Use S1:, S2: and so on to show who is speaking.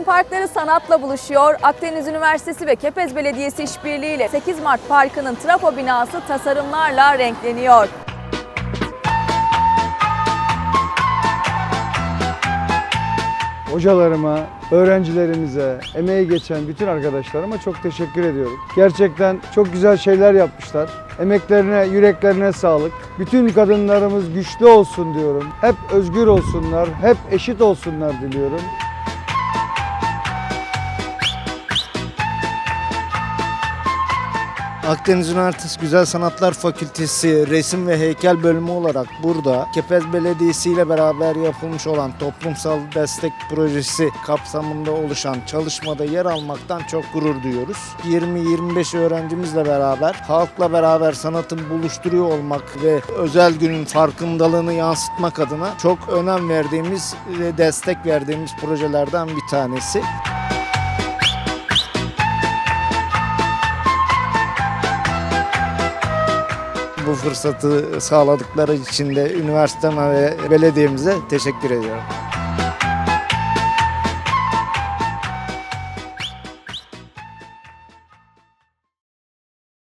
S1: parkları sanatla buluşuyor. Akdeniz Üniversitesi ve Kepez Belediyesi işbirliğiyle 8 Mart Parkı'nın trafo binası tasarımlarla renkleniyor.
S2: Hocalarıma, öğrencilerimize, emeği geçen bütün arkadaşlarıma çok teşekkür ediyorum. Gerçekten çok güzel şeyler yapmışlar. Emeklerine, yüreklerine sağlık. Bütün kadınlarımız güçlü olsun diyorum. Hep özgür olsunlar, hep eşit olsunlar diliyorum.
S3: Akdeniz Üniversitesi Güzel Sanatlar Fakültesi Resim ve Heykel Bölümü olarak burada Kepez Belediyesi ile beraber yapılmış olan toplumsal destek projesi kapsamında oluşan çalışmada yer almaktan çok gurur duyuyoruz. 20-25 öğrencimizle beraber halkla beraber sanatın buluşturuyor olmak ve özel günün farkındalığını yansıtmak adına çok önem verdiğimiz ve destek verdiğimiz projelerden bir tanesi. Bu fırsatı sağladıkları için de üniversiteme ve belediyemize teşekkür ediyorum.